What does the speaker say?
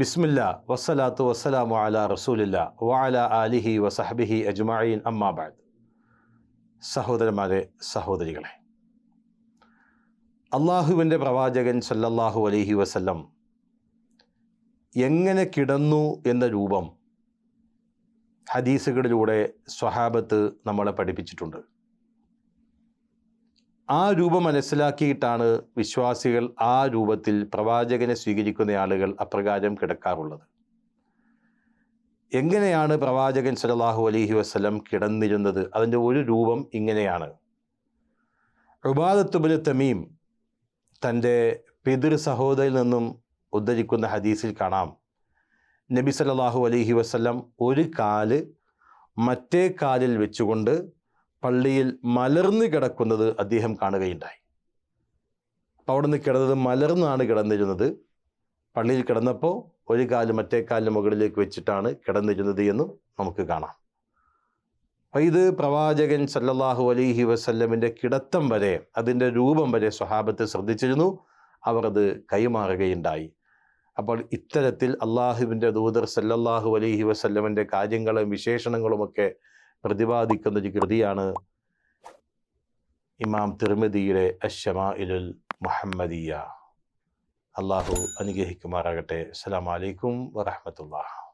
ബിസ്മില്ല വസ്സലാത്തു വസ്സലാമു അല റസൂലില്ല വഅല ആലിഹി വസഹബിഹി അജ്മായിൻ അമ്മാബാദ് സഹോദരന്മാരെ സഹോദരികളെ അള്ളാഹുവിന്റെ പ്രവാചകൻ സല്ലല്ലാഹു അലൈഹി വസല്ലം എങ്ങനെ കിടന്നു എന്ന രൂപം ഹദീസുകളിലൂടെ സ്വഹാബത്ത് നമ്മളെ പഠിപ്പിച്ചിട്ടുണ്ട്. ആ രൂപം മനസ്സിലാക്കിയിട്ടാണ് വിശ്വാസികൾ ആ രൂപത്തിൽ പ്രവാചകനെ സ്വീകരിക്കുന്ന ആളുകൾ അപ്രകാരം കിടക്കാറുള്ളത്. എങ്ങനെയാണ് പ്രവാചകൻ സലാഹു അലഹി വസ്ലം കിടന്നിരുന്നത്? അതിന്റെ ഒരു രൂപം ഇങ്ങനെയാണ്. റുബാദത്തുബുൽ തമീം തന്റെ പിതൃ സഹോദരിൽ നിന്നും ഉദ്ധരിക്കുന്ന ഹദീസിൽ കാണാം. നബി സലാഹു അലഹി വസ്ലം ഒരു കാൽ മറ്റേ കാലിൽ വെച്ചുകൊണ്ട് പള്ളിയിൽ മലർന്ന് കിടക്കുന്നത് അദ്ദേഹം കാണുകയുണ്ടായി. അപ്പോൾ അവിടെ നിന്ന് കിടന്നത് മലർന്നാണ് കിടന്നിരുന്നത്. പള്ളിയിൽ കിടന്നപ്പോൾ ഒരു കാൽ മറ്റേ കാലിന് മുകളിലേക്ക് വെച്ചിട്ടാണ് കിടന്നിരുന്നത് എന്നും നമുക്ക് കാണാം. അപ്പം ഇത് പ്രവാചകൻ സല്ലല്ലാഹു അലൈഹി വസല്ലമിന്റെ കിടത്തം വരെ അതിന്റെ രൂപം വരെ സ്വഹാബത്ത് ശ്രദ്ധിച്ചിരുന്നു. അവർ അത് കൈമാറുകയുണ്ടായി. അപ്പോൾ ഇത്തരത്തിൽ അള്ളാഹുവിന്റെ ദൂതർ സല്ലല്ലാഹു അലൈഹി വസല്ലമിന്റെ കാര്യങ്ങളും വിശേഷണങ്ങളുമൊക്കെ പ്രതിപാദിക്കുന്ന ഒരു കൃതിയാണ് ഇമാം തിരുമതിയിലെ അഷമാ ഇലുൽ മുഹമ്മദിയ. അള്ളാഹു അനുഗ്രഹിക്കുമാറാകട്ടെ. അസ്സാം വലൈക്കും വറഹമത്തുള്ള